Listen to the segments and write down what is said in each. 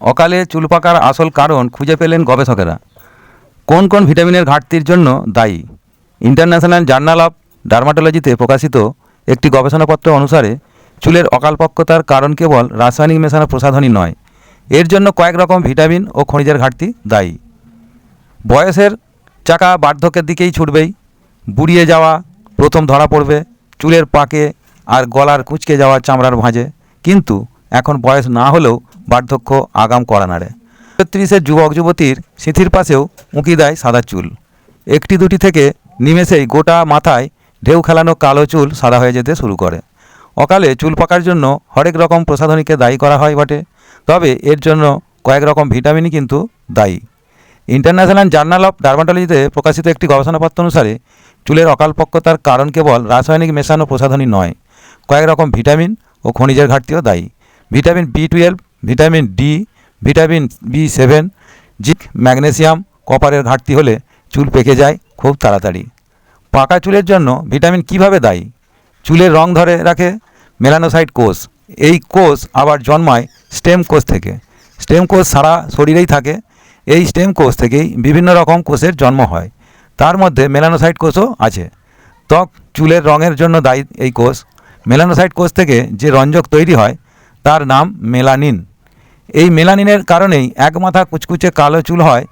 অকালে চুল পাকার আসল কারণ খুঁজে পেলেন গবেষকেরা। কোন কোন ভিটামিনের ঘাটতির জন্য দায়ী? ইন্টারন্যাশনাল জার্নাল অফ ডার্মাটোলজিতে প্রকাশিত একটি গবেষণাপত্র অনুসারে, চুলের অকালপক্কতার কারণ কেবল রাসায়নিক মেশানো প্রসাধনী নয়, এর জন্য কয়েক রকম ভিটামিন ও খনিজের ঘাটতি দায়ী। বয়সের চাকা বার্ধক্যের দিকেই ছুটবেই, বুড়িয়ে যাওয়া প্রথম ধরা পড়বে, চুলের পাকে আর গলার কুঁচকে যাওয়া চামড়ার ভাঁজে। কিন্তু এখন বয়স না হলেও বার্ধক্য আগাম করা নাড়ে ছত্রিশের যুবক যুবতীর সিঁথির পাশেও উঁকি দেয় সাদা চুল। একটি দুটি থেকে নিমেষেই গোটা মাথায় ঢেউ খেলানো কালো চুল সাদা হয়ে যেতে শুরু করে। অকালে চুল পাকার জন্য হরেক রকম প্রসাধনীকে দায়ী করা হয় বটে। তবে এর জন্য কয়েক রকম ভিটামিনই কিন্তু দায়ী। ইন্টারন্যাশনাল জার্নাল অফ ডার্মাটোলজিতে প্রকাশিত একটি গবেষণাপত্র অনুসারে, চুলের অকালপক্কতার কারণ কেবল রাসায়নিক মেশানো প্রসাধনী নয়, কয়েক রকম ভিটামিন ও খনিজের ঘাটতিও দায়ী। Vitamin B twelve vitamin D vitamin B seven zinc, magnesium, কপারের ঘাটতি হলে চুল পেকে যায় খুব তাড়াতাড়ি। পাকা চুলের জন্য ভিটামিন কীভাবে দায়ী? চুলের রং ধরে রাখে মেলানোসাইট কোষ। এই কোষ আবার জন্মায় স্টেম কোষ থেকে। স্টেম কোষ সারা শরীরেই থাকে। এই স্টেম কোষ থেকেই বিভিন্ন রকম কোষের জন্ম হয়। তার মধ্যে মেলানোসাইট কোষও আছে। ত্বক চুলের রঙের জন্য দায়ী এই কোষ। মেলানোসাইট কোষ থেকে যে রঞ্জক তৈরি হয়, তার নাম মেলানিন। এই মেলানিনের কারণেই এক মাথা কুচকুচে কালো চুল হয়,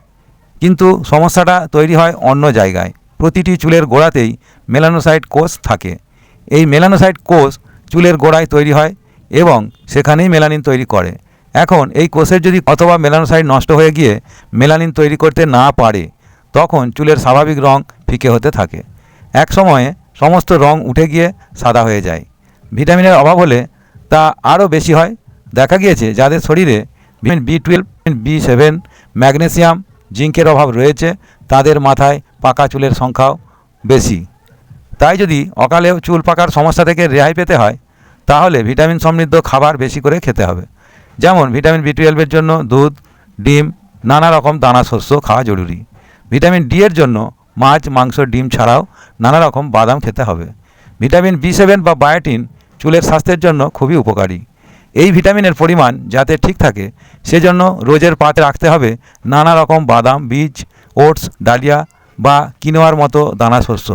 কিন্তু সমস্যাটা তৈরি হয় অন্য জায়গায়। প্রতিটি চুলের গোড়াতেই মেলানোসাইট কোষ থাকে। এই মেলানোসাইট কোষ চুলের গোড়ায় তৈরি হয় এবং সেখানেই মেলানিন তৈরি করে। এখন এই কোষের যদি অথবা মেলানোসাইট নষ্ট হয়ে গিয়ে মেলানিন তৈরি করতে না পারে, তখন চুলের স্বাভাবিক রং ফিকে হতে থাকে। এক সময়ে সমস্ত রং উঠে গিয়ে সাদা হয়ে যায়। ভিটামিনের অভাব হলে তা আরও বেশি হয় দেখা গিয়েছে যাদের শরীরে vitamin B twelve B seven magnesium, জিঙ্কের অভাব রয়েছে, তাদের মাথায় পাকা চুলের সংখ্যাও বেশি। তাই যদি অকালেও চুল পাকার সমস্যা থেকে রেহাই পেতে হয়, তাহলে ভিটামিন সমৃদ্ধ খাবার বেশি করে খেতে হবে। যেমন ভিটামিন বি টুয়েলভের জন্য দুধ, ডিম, নানা রকম দানা শস্য খাওয়া জরুরি। ভিটামিন ডি এর জন্য মাছ, মাংস, ডিম ছাড়াও নানা রকম বাদাম খেতে হবে। ভিটামিন বি সেভেন বা বায়োটিন চুলের স্বাস্থ্যের জন্য খুবই উপকারী। এই ভিটামিনের পরিমাণ যাতে ঠিক থাকে, সেজন্য রোজের পাতে রাখতে হবে নানা রকম বাদাম, বীজ, ওটস, ডালিয়া বা কিনোয়ার মতো দানা শস্য।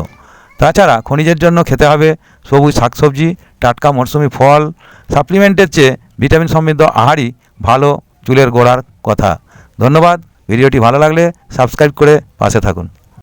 তাছাড়া খনিজের জন্য খেতে হবে সবুজ শাকসবজি, টাটকা মরশুমি ফল। সাপ্লিমেন্টের চেয়ে ভিটামিন সমৃদ্ধ আহারই ভালো চুলের গোড়ার কথা। ধন্যবাদ, ভিডিওটি ভালো লাগলে সাবস্ক্রাইব করে পাশে থাকুন।